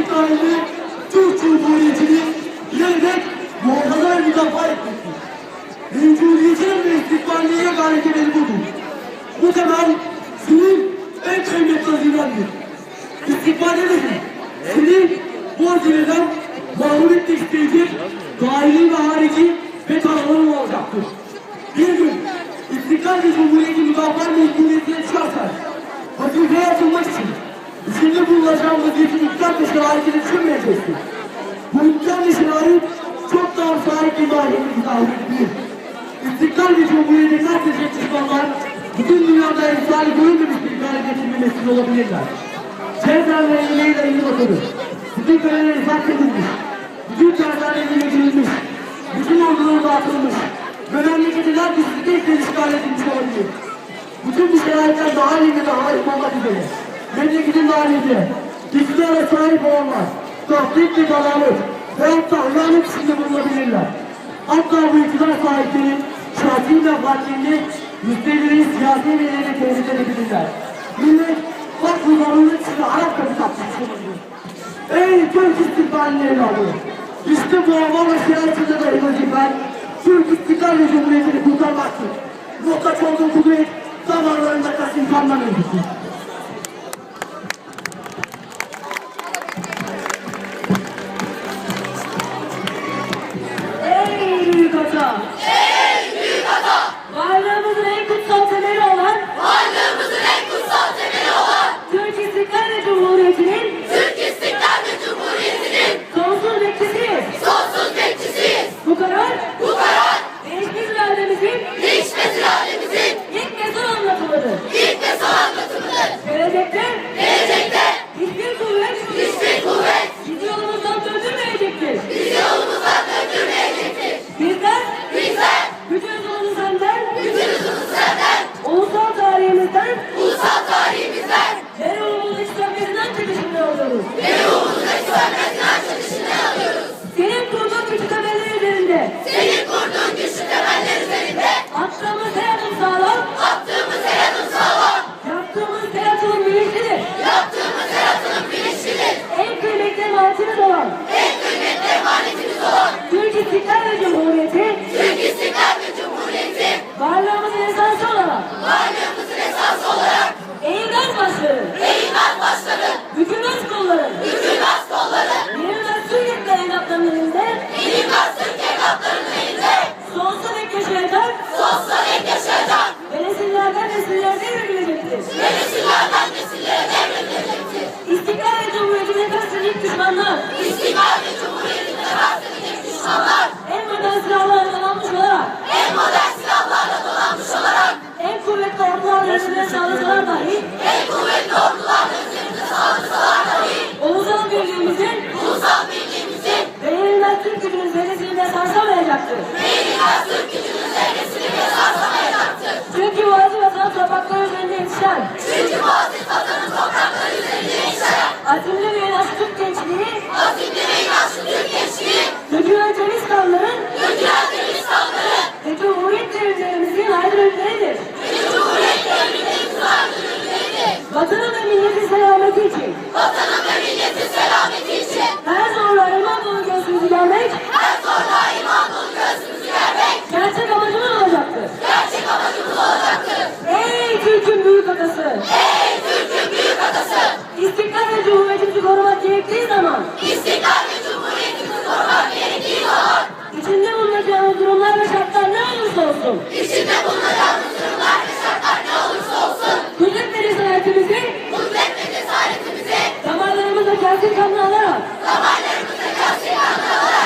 istiklalini, Türk Cumhuriyeti'ni ileride muhafaza müdafaa etmektir. Mevcudiyetinin ve istikbalinin yegane temeli budur. Bu temel senin en kıymetli hazinendir. İstikbal nedir? Senin bu hazineden mahrum desteğidir, dahili ve harici ve tanımların olacaktır. Bir gün İstiklal ve Cumhuriyeti müdafaa mecburiyetine çıkarsa, vazifeye atılmak için içinde bulunacağım vaziyetin iktidar dışı hareketi düşünmeyecektir. Bu iktidar dışı hareket çok daha sahip bir mahiyeti tahmin edilir. İstiklal ve Cumhuriyeti sadece düşmanlar bütün dünyada emsali görülmemiş bir hale getirmemesi olabilirler. Cezar ve emeğiyle ilgili bakarız. Bütün köleler ifade edilmiş. Bütün terörler eline geçirilmiş. Bütün orduları dağıtılmış. Ve memleketiler güçlükle işgal edilmiş olabilir. Bütün bu şeraitler daha halinde de hakim olmak üzere. Memleketin halinde iktidara sahip olanlar, tahrik ve dalalet ve hatta hıyanet içinde bulunabilirler. Hatta bu iktidar sahipleri şahsi menfaatlerini müstehlerin siyasi verilerine tehdit edebilirler. Millet bak bu zarurluk size Arap kapı olabilir. Ey Türk istikbalinin evladı! İşte bu hava ve siyasetinde de vazifen Türk istiklal ve cumhuriyetini kurtarmaktır. Muhtaç olduğu kudret damarlarında kasım kanla mevcuttur. Thank you. Üzerine saldırsalar dahi en kuvvetli ordularla üzerinde saldırsalar dahi ulusal birliğimizin ulusal birliğimizin ve yenilmez Türk gücünün zerresini sarsamayacaktır. eğilmez Türk gücünün zerresini sarsamayacaktır. Çünkü bu acı vatan toprakları üzerinde yetişen, Çünkü bu aziz vatanın toprakları üzerinde yaşayan azimli ve inançlı Türk gençliği, azimli ve inançlı Türk gençliği, dökülen temiz kanların dökülen deniz kanları ve Cumhuriyet devrimlerimizin aydınlıklarıdır. ve Cumhuriyet. Vatanın ve milletin selameti için Vatanın ve milletin selameti için her zorla iman dolu göğsümüzü germek her zorla iman dolu göğsümüzü germek gerçek amacımız olacaktır. gerçek amacımız olacaktır. Ey Türk'ün büyük atası! Ey Türk'ün büyük atası! İstiklal ve Cumhuriyetimizi korumak gerektiği zaman İstiklal ve Cumhuriyetimizi korumak gerektiği zaman içinde bulunacağımız durumlar ve şartlar ne olursa olsun içinde bulunacağımız durumlar ve siyasi kanallar. Damarlarımızda siyasi kanallar.